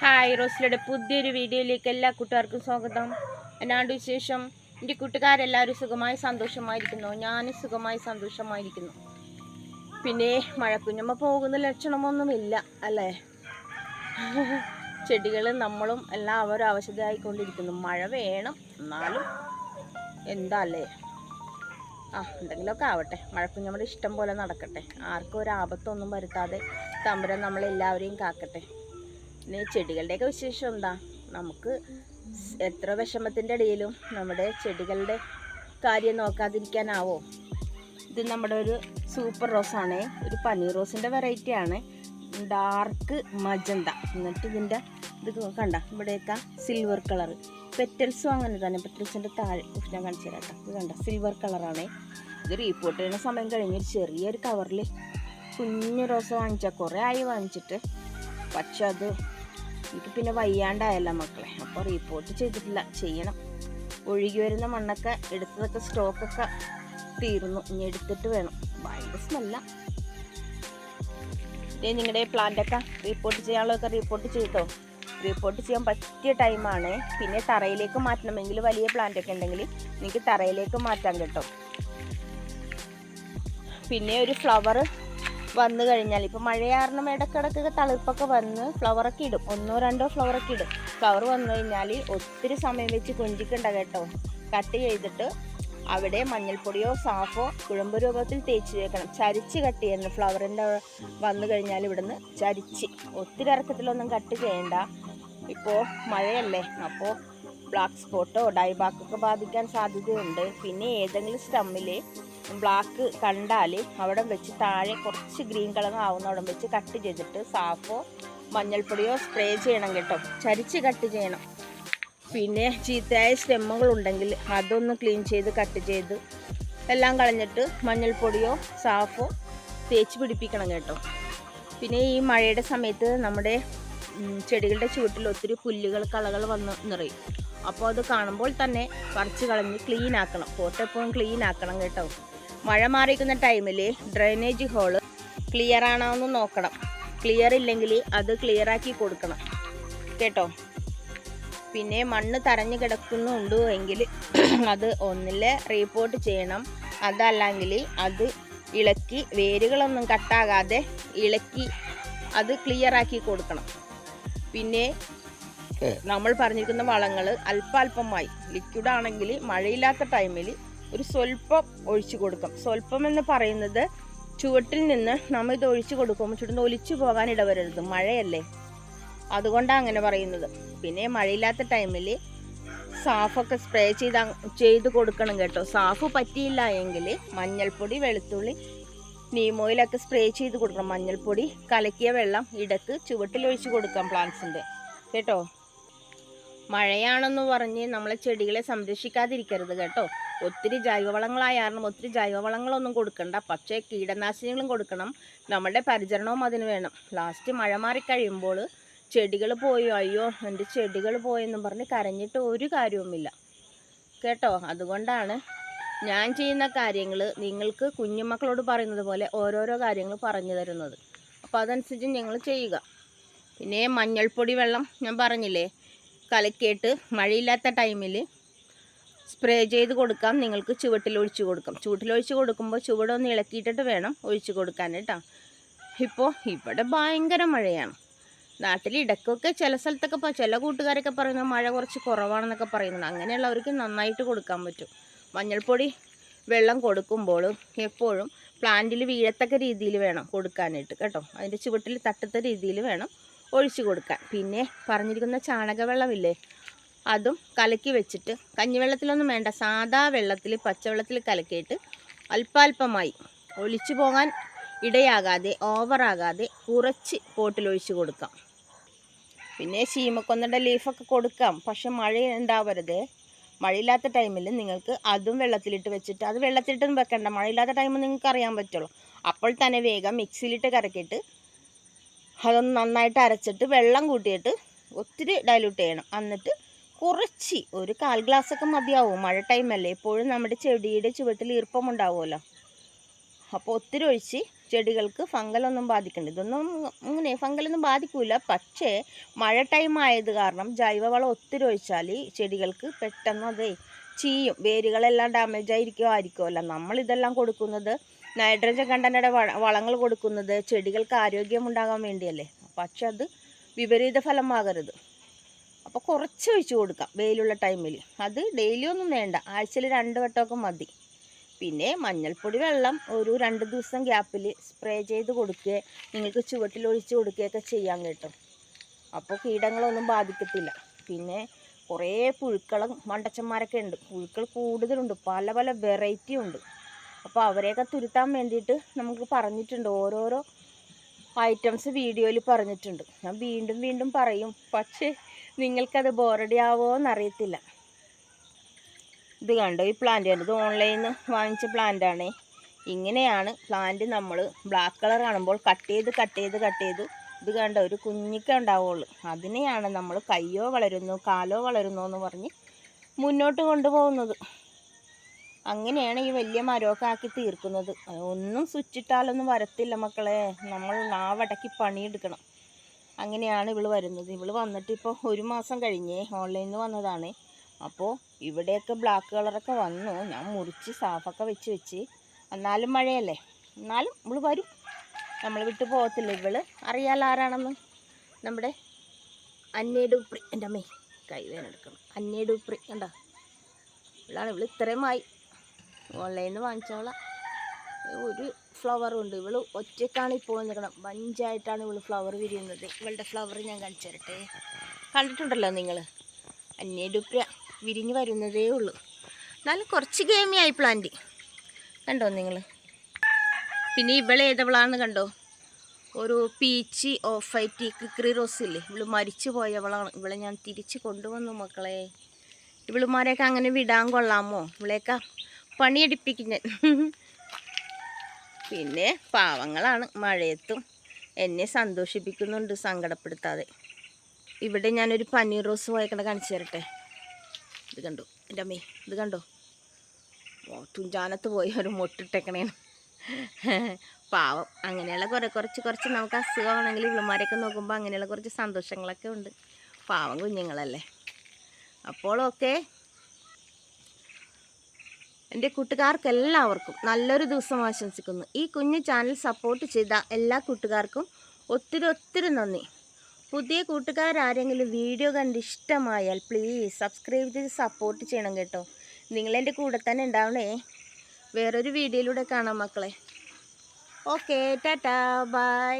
Hi റോസിലയുടെ പുതിയൊരു വീഡിയോയിലേക്ക് എല്ലാ കൂട്ടുകാർക്കും സ്വാഗതം. എന്നാണ്ട് വിശേഷം? എന്റെ കൂട്ടുകാരെല്ലാവരും സുഖമായി സന്തോഷമായിരിക്കുന്നു. ഞാൻ സുഖമായി സന്തോഷമായിരിക്കുന്നു. പിന്നെ മഴക്കുഞ്ഞമ്മ പോകുന്ന ലക്ഷണമൊന്നുമില്ല അല്ലേ? ചെടികൾ നമ്മളും എല്ലാവരും അവശതയായിക്കൊണ്ടിരിക്കുന്നു. മഴ വേണം എന്നാലും എന്താ അല്ലേ? ആ എന്തെങ്കിലുമൊക്കെ ആവട്ടെ. മഴക്കുഞ്ഞമ്മയുടെ ഇഷ്ടം പോലെ നടക്കട്ടെ. ആർക്കും ഒരു ആപത്തൊന്നും വരുത്താതെ തമ്പുരാൻ നമ്മളെല്ലാവരെയും കാക്കട്ടെ. പിന്നെ ചെടികളുടെയൊക്കെ വിശേഷം എന്താ? നമുക്ക് എത്ര വിഷമത്തിന്റെ ഇടയിലും നമ്മുടെ ചെടികളുടെ കാര്യം നോക്കാതിരിക്കാനാവോ? ഇത് നമ്മുടെ ഒരു സൂപ്പർ റോസാണ്. ഒരു പനീർ റോസിന്റെ വെറൈറ്റി ആണ്. Dark magenta. എന്നിട്ട് ഇതിന്റെ ഇത് കണ്ട ഇവിടെയൊക്കെ സിൽവർ കളർ പെറ്റൽസും അങ്ങനെ തന്നെ. പെറ്റൽസിന്റെ താഴെ ഞാൻ കാണിച്ചു തരാം ഇത് കണ്ട സിൽവർ കളറാണ് ഇത് റീപ്പോർട്ട് ചെയ്യുന്ന സമയം കഴിഞ്ഞ് ഒരു ചെറിയൊരു കവറിൽ കുഞ്ഞു റോസ് വാങ്ങിച്ചാൽ കുറേ ആയി വാങ്ങിച്ചിട്ട്. പക്ഷെ അത് എനിക്ക് പിന്നെ വയ്യാണ്ടായല്ല മക്കളെ. അപ്പോൾ റിപ്പോർട്ട് ചെയ്തിട്ടില്ല. ചെയ്യണം. ഒഴുകി വരുന്ന മണ്ണൊക്കെ എടുത്തതൊക്കെ സ്റ്റോക്കൊക്കെ തീർന്നു. ഇനി എടുത്തിട്ട് വേണം. സ്മെല്ല ഇതേ നിങ്ങളുടെ പ്ലാന്റൊക്കെ റിപ്പോർട്ട് ചെയ്യാനുള്ളതൊക്കെ റിപ്പോർട്ട് ചെയ്തോ? റിപ്പോർട്ട് ചെയ്യാൻ പറ്റിയ ടൈമാണ് പിന്നെ തറയിലേക്ക് മാറ്റണമെങ്കിൽ വലിയ പ്ലാന്റ് ഒക്കെ ഉണ്ടെങ്കിൽ നിങ്ങൾക്ക് തറയിലേക്ക് മാറ്റാൻ കേട്ടോ. പിന്നെ ഒരു ഫ്ലവർ വന്നു കഴിഞ്ഞാൽ ഇപ്പം മഴ കാരണം ഇടക്കിടക്കൊക്കെ തളിർപ്പൊക്കെ വന്ന് ഫ്ലവറൊക്കെ ഇടും. ഒന്നോ രണ്ടോ ഫ്ലവറൊക്കെ ഇടും. ഫ്ലവർ വന്നു കഴിഞ്ഞാൽ ഒത്തിരി സമയം വെച്ച് കൊഞ്ചിക്കണ്ട കേട്ടോ. കട്ട് ചെയ്തിട്ട് അവിടെ മഞ്ഞൾപ്പൊടിയോ സാഫോ കുഴമ്പ് രൂപത്തിൽ തേച്ച് വെക്കണം ചരിച്ച് കട്ട് ചെയ്യണം ഫ്ലവറിന്റെ വന്നു കഴിഞ്ഞാൽ ഇവിടുന്ന് ചരിച്ച്. ഒത്തിരി ഇറക്കത്തിലൊന്നും കട്ട് ചെയ്യണ്ട. ഇപ്പോൾ മഴയല്ലേ. അപ്പോൾ ബ്ലാക്ക് സ്പോട്ടോ ഡൈബാക്കൊക്കെ ബാധിക്കാൻ സാധ്യതയുണ്ട്. പിന്നെ ഏതെങ്കിലും സ്റ്റമ്മിൽ ബ്ലാക്ക് കണ്ടാൽ അവിടെ വെച്ച് താഴെ കുറച്ച് ഗ്രീൻ കളർ ആവുന്നവിടെ വെച്ച് കട്ട് ചെയ്തിട്ട് സാഫോ മഞ്ഞൾപ്പൊടിയോ സ്പ്രേ ചെയ്യണം കേട്ടോ. ചരിച്ച് കട്ട് ചെയ്യണം. പിന്നെ ചീത്തയായ സ്റ്റെമ്മുകൾ ഉണ്ടെങ്കിൽ അതൊന്ന് ക്ലീൻ ചെയ്ത് കട്ട് ചെയ്ത് എല്ലാം കളഞ്ഞിട്ട് മഞ്ഞൾപ്പൊടിയോ സാഫോ തേച്ച് പിടിപ്പിക്കണം കേട്ടോ. പിന്നെ ഈ മഴയുടെ സമയത്ത് നമ്മുടെ ചെടികളുടെ ചുവട്ടിൽ ഒത്തിരി പുല്ലുകൾ കളകൾ വന്ന് നിറയും. അപ്പോൾ അത് കാണുമ്പോൾ തന്നെ പറിച്ച് കളഞ്ഞ് ക്ലീൻ ആക്കണം. പോട്ടെപ്പോഴും ക്ലീൻ ആക്കണം കേട്ടോ. മഴ മാറിക്കുന്ന ടൈമിൽ ഡ്രെയിനേജ് ഹോൾ ക്ലിയർ ആണോ എന്ന് നോക്കണം. ക്ലിയർ ഇല്ലെങ്കിൽ അത് ക്ലിയർ ആക്കി കൊടുക്കണം. കേട്ടോ? പിന്നെ മണ്ണ് തരഞ്ഞു കിടക്കുന്നുണ്ട് എങ്കിൽ അത് ഒന്നിൽ റീപ്പോർട്ട് ചെയ്യണം. അതല്ലെങ്കിൽ അത് ഇളക്കി വേരുകളൊന്നും കട്ടാകാതെ ഇളക്കി അത് ക്ലിയർ ആക്കി കൊടുക്കണം. പിന്നെ നമ്മൾ പറഞ്ഞിരിക്കുന്ന വളങ്ങൾ അല്പാൽപമായി. ലിക്വിഡ് ആണെങ്കിൽ മഴയില്ലാത്ത ടൈമിൽ ഒരു സ്വല്പം ഒഴിച്ചു കൊടുക്കും. സ്വല്പം എന്ന് പറയുന്നത് ചുവട്ടിൽ നിന്ന് നമ്മൾ ഇത് ഒഴിച്ചു കൊടുക്കുമ്പോൾ ചുവട്ടിൽ ഒലിച്ചു പോകാൻ ഇടവരരുത്. മഴയല്ലേ? അതുകൊണ്ടാണ് അങ്ങനെ പറയുന്നത്. പിന്നെ മഴയില്ലാത്ത ടൈമിൽ സാഫൊക്കെ സ്പ്രേ ചെയ്ത് ചെയ്ത് കൊടുക്കണം കേട്ടോ. സാഫ് പറ്റിയില്ല എങ്കിൽ മഞ്ഞൾപ്പൊടി വെളുത്തുള്ളി നീമോയിലൊക്കെ സ്പ്രേ ചെയ്ത് കൊടുക്കണം. മഞ്ഞൾപ്പൊടി കലക്കിയ വെള്ളം ഇടയ്ക്ക് ചുവട്ടിൽ ഒഴിച്ച് കൊടുക്കാം പ്ലാന്റ്സിന്റെ കേട്ടോ? മഴയാണെന്ന് പറഞ്ഞ് നമ്മളെ ചെടികളെ സംരക്ഷിക്കാതിരിക്കരുത് കേട്ടോ. ഒത്തിരി ജൈവവളങ്ങളായ കാരണം ഒത്തിരി ജൈവവളങ്ങളൊന്നും കൊടുക്കണ്ട. പക്ഷേ കീടനാശിനികളും കൊടുക്കണം. നമ്മുടെ പരിചരണവും അതിന് വേണം. ലാസ്റ്റ് മഴ മാറിക്കഴിയുമ്പോൾ ചെടികൾ പോയോ. അയ്യോ എന്റെ ചെടികൾ പോയെന്നും പറഞ്ഞ് കരഞ്ഞിട്ട് ഒരു കാര്യവുമില്ല. കേട്ടോ? അതുകൊണ്ടാണ് ഞാൻ ചെയ്യുന്ന കാര്യങ്ങൾ നിങ്ങൾക്ക് കുഞ്ഞുമക്കളോട് പറയുന്നത് പോലെ ഓരോരോ കാര്യങ്ങൾ പറഞ്ഞു തരുന്നത്. അപ്പോൾ അതനുസരിച്ച് നിങ്ങൾ ചെയ്യുക. പിന്നെ മഞ്ഞൾപ്പൊടി വെള്ളം ഞാൻ പറഞ്ഞില്ലേ? കലക്കിയിട്ട് മഴയില്ലാത്ത ടൈമിൽ സ്പ്രേ ചെയ്ത് കൊടുക്കാം. നിങ്ങൾക്ക് ചുവട്ടിൽ ഒഴിച്ച് കൊടുക്കാം. ചുവട്ടിൽ ഒഴിച്ച് കൊടുക്കുമ്പോൾ ചുവടൊന്ന് ഇളക്കിയിട്ടിട്ട് വേണം ഒഴിച്ച് കൊടുക്കാൻ കേട്ടോ. ഇപ്പോൾ ഇവിടെ ഭയങ്കര മഴയാണ്. നാട്ടിൽ ഇടയ്ക്കൊക്കെ ചില സ്ഥലത്തൊക്കെ ചില കൂട്ടുകാരൊക്കെ പറയുന്നത് മഴ കുറച്ച് കുറവാണെന്നൊക്കെ പറയുന്നുണ്ട്. അങ്ങനെയുള്ളവർക്ക് നന്നായിട്ട് കൊടുക്കാൻ പറ്റും. മഞ്ഞൾപ്പൊടി വെള്ളം കൊടുക്കുമ്പോഴും എപ്പോഴും പ്ലാന്റിൽ വീഴത്തക്ക രീതിയിൽ വേണം കൊടുക്കാനായിട്ട് കേട്ടോ. അതിന്റെ ചുവട്ടിൽ തട്ടത്ത രീതിയിൽ വേണം ഒഴിച്ചു കൊടുക്കാൻ. പിന്നെ പറഞ്ഞിരിക്കുന്ന ചാണകവെള്ളമില്ലേ അതും കലക്കി വെച്ചിട്ട് കഞ്ഞിവെള്ളത്തിലൊന്നും വേണ്ട സാദാ വെള്ളത്തിൽ പച്ചവെള്ളത്തിൽ കലക്കിയിട്ട് അല്പാൽപമായി ഒലിച്ചു പോകാൻ ഇടയാകാതെ ഓവറാകാതെ കുറച്ച് പോട്ടിലൊഴിച്ച് കൊടുക്കാം. പിന്നെ ശീമക്കൊന്നയുടെ ലീഫൊക്കെ കൊടുക്കാം. പക്ഷെ മഴ ഉണ്ടാവരുത്. മഴയില്ലാത്ത ടൈമിൽ നിങ്ങൾക്ക് അതും വെള്ളത്തിലിട്ട് വെച്ചിട്ട് അത് വെള്ളത്തിലിട്ടൊന്നും വെക്കണ്ട. മഴയില്ലാത്ത ടൈമിൽ നിങ്ങൾക്ക് അറിയാൻ പറ്റുള്ളൂ. അപ്പോൾ തന്നെ വേഗം മിക്സിയിലിട്ട് കറക്കിയിട്ട് അതൊന്ന് നന്നായിട്ട് അരച്ചിട്ട് വെള്ളം കൂട്ടിയിട്ട് ഒത്തിരി ഡൈല്യൂട്ട് ചെയ്യണം. എന്നിട്ട് കുറച്ച്. ഒരു കാൽ ഗ്ലാസ് ഒക്കെ മതിയാവും. മഴ ടൈമല്ലേ. എപ്പോഴും നമ്മുടെ ചെടിയുടെ ചുവട്ടിൽ ഈർപ്പമുണ്ടാവുമല്ലോ. അപ്പോൾ ഒത്തിരി ഒഴിച്ച് ചെടികൾക്ക് ഫംഗലൊന്നും ബാധിക്കണ്ട. ഇതൊന്നും ഇങ്ങനെ ഫംഗലൊന്നും ബാധിക്കില്ല പക്ഷേ മഴ ടൈം ആയത് കാരണം ജൈവവളം ഒത്തിരി ഒഴിച്ചാൽ ചെടികൾക്ക് പെട്ടെന്ന് അത് ചീയും വേരുകളെല്ലാം ഡാമേജ് ആയിരിക്കുമോ ആയിരിക്കുമല്ലോ നമ്മളിതെല്ലാം കൊടുക്കുന്നത് നൈട്രജൻ കണ്ടന്റെ വളങ്ങൾ കൊടുക്കുന്നത് ചെടികൾക്ക് ആരോഗ്യമുണ്ടാകാൻ വേണ്ടിയല്ലേ. പക്ഷെ അത് വിപരീത ഫലമാകരുത്. അപ്പോൾ കുറച്ച് ഒഴിച്ച് കൊടുക്കാം വെയിലുള്ള ടൈമിൽ അത് ഡെയിലി ഒന്നും വേണ്ട. ആഴ്ചയിൽ രണ്ട് വട്ടമൊക്കെ മതി. പിന്നെ മഞ്ഞൾപ്പൊടി വെള്ളം ഒരു രണ്ട് ദിവസം ഗ്യാപ്പിൽ സ്പ്രേ ചെയ്ത് കൊടുക്കുക. നിങ്ങൾക്ക് ചുവട്ടിൽ ഒഴിച്ച് കൊടുക്കുകയൊക്കെ ചെയ്യാൻ കേട്ടോ. അപ്പോൾ കീടങ്ങളൊന്നും ബാധിക്കത്തില്ല. പിന്നെ കുറേ പുഴുക്കളും മണ്ടച്ചന്മാരൊക്കെ ഉണ്ട്. പുഴുക്കൾ കൂടുതലുണ്ട്. പല പല വെറൈറ്റി ഉണ്ട്. അപ്പോൾ അവരെയൊക്കെ തുരുത്താൻ വേണ്ടിയിട്ട് നമുക്ക് പറഞ്ഞിട്ടുണ്ട്. ഓരോരോ ഐറ്റംസ് വീഡിയോയിൽ പറഞ്ഞിട്ടുണ്ട്. ഞാൻ വീണ്ടും വീണ്ടും പറയും. പക്ഷേ നിങ്ങൾക്കത് ബോറടി ആവോ എന്നറിയത്തില്ല ഇത് കണ്ടോ ഈ പ്ലാന്റ് ഇത് ഓൺലൈനിൽ നിന്ന് വാങ്ങിച്ച പ്ലാന്റാണ് ഇങ്ങനെയാണ് പ്ലാന്റ് നമ്മൾ ബ്ലാക്ക് കളർ കാണുമ്പോൾ കട്ട് ചെയ്ത് കട്ട് ചെയ്ത് കട്ട് ചെയ്ത് ഇത് കണ്ട ഒരു കുഞ്ഞിക്ക ഉണ്ടാവുള്ളൂ. അതിനെയാണ് നമ്മൾ കയ്യോ വളരുന്നു കാലോ വളരുന്നു എന്ന് പറഞ്ഞ് മുന്നോട്ട് കൊണ്ടുപോകുന്നത്. അങ്ങനെയാണ് ഈ വലിയ മരമൊക്കെ ആക്കി തീർക്കുന്നത്. ഒന്നും സ്വിച്ചിട്ടാലൊന്നും വരത്തില്ല മക്കളെ. നമ്മൾ നാവടക്കി പണിയെടുക്കണം. അങ്ങനെയാണ് ഇവൾ വരുന്നത്. ഇവൾ വന്നിട്ട് ഇപ്പോൾ ഒരു മാസം കഴിഞ്ഞേ ഓൺലൈനിൽ നിന്ന് വന്നതാണ്. അപ്പോൾ ഇവിടെയൊക്കെ ബ്ലാക്ക് കളറൊക്കെ വന്നു. ഞാൻ മുറിച്ച് സാഫൊക്കെ വെച്ച് വെച്ച്. എന്നാലും മഴയല്ലേ? എന്നാലും ഇവൾ വരും. നമ്മൾ വിട്ടു പോകത്തില്ല. ഇവൾ അറിയാലോ ആരാണെന്ന്? നമ്മുടെ അന്നേഡുപ്രി എന്റെ അമ്മേ കൈവേനെടുക്കണം അന്നേഡുപ്രി കണ്ടോ? ഇവളാണ്. ഇവൾ ഇത്രയുമായി. ഓൺലൈനിൽ നിന്ന് വാങ്ങിച്ചോളാം. ഒരു ഫ്ലവറും ഉണ്ട്. ഇവൾ ഒറ്റയ്ക്കാണ് ഇപ്പോൾ നിൽക്കണം മഞ്ചായിട്ടാണ് ഇവൾ ഫ്ലവർ വിരിയുന്നത്. ഇവളുടെ ഫ്ലവർ ഞാൻ കാണിച്ചു തരട്ടെ. കണ്ടിട്ടുണ്ടല്ലോ നിങ്ങൾ അന്യടുപ്ര വിരിഞ്ഞ് വരുന്നതേ ഉള്ളൂ. എന്നാലും കുറച്ച് ഗെയിമിയായി പ്ലാന്റ് കണ്ടോ നിങ്ങൾ പിന്നെ ഇവളെ ഏതവളാന്ന് കണ്ടോ? ഒരു പീച്ച് ഓഫ് വൈറ്റ് കിക്രി റോസ് ഇല്ലേ? ഇവൾ മരിച്ചു പോയവളാണ്. ഇവളെ ഞാൻ തിരിച്ച് കൊണ്ടുവന്നു മക്കളെ. ഇവളുമാരെയൊക്കെ അങ്ങനെ വിടാൻ കൊള്ളാമോ? ഇവളെയൊക്കെ പണിയെടുപ്പിക്കുന്ന. പിന്നെ പാവങ്ങളാണ് മഴയത്തും. എന്നെ സന്തോഷിപ്പിക്കുന്നുണ്ട് സങ്കടപ്പെടുത്താതെ. ഇവിടെ ഞാനൊരു പനീർ റോസ് പോയക്കണ കാണിച്ചു തരട്ടെ. ഇത് കണ്ടു? എന്റെ അമ്മേ ഇത് കണ്ടോ? തുഞ്ചാനത്ത് പോയി ഒരു മുട്ടിട്ടേക്കണേന്ന്. പാവം. അങ്ങനെയുള്ള കുറേ കുറച്ച് കുറച്ച് നമുക്ക് അസുഖമാണെങ്കിൽ ഇവളുമാരെയൊക്കെ നോക്കുമ്പോൾ അങ്ങനെയുള്ള കുറച്ച് സന്തോഷങ്ങളൊക്കെ ഉണ്ട്. പാവം കുഞ്ഞുങ്ങളല്ലേ. അപ്പോൾ ഓക്കെ. എന്റെ കൂട്ടുകാർക്കെല്ലാവർക്കും നല്ലൊരു ദിവസം ആശംസിക്കുന്നു. ഈ കുഞ്ഞു ചാനൽ സപ്പോർട്ട് ചെയ്ത എല്ലാ കൂട്ടുകാർക്കും ഒത്തിരി ഒത്തിരി നന്ദി. പുതിയ കൂട്ടുകാരാരെങ്കിലും വീഡിയോ കണ്ട് ഇഷ്ടമായാൽ പ്ലീസ് സബ്സ്ക്രൈബ് ചെയ്ത് സപ്പോർട്ട് ചെയ്യണം കേട്ടോ. നിങ്ങളെന്റെ കൂടെ തന്നെ ഉണ്ടാവണേ. വേറൊരു വീഡിയോയിലൂടെ കാണാം മക്കളെ. Okay tata bye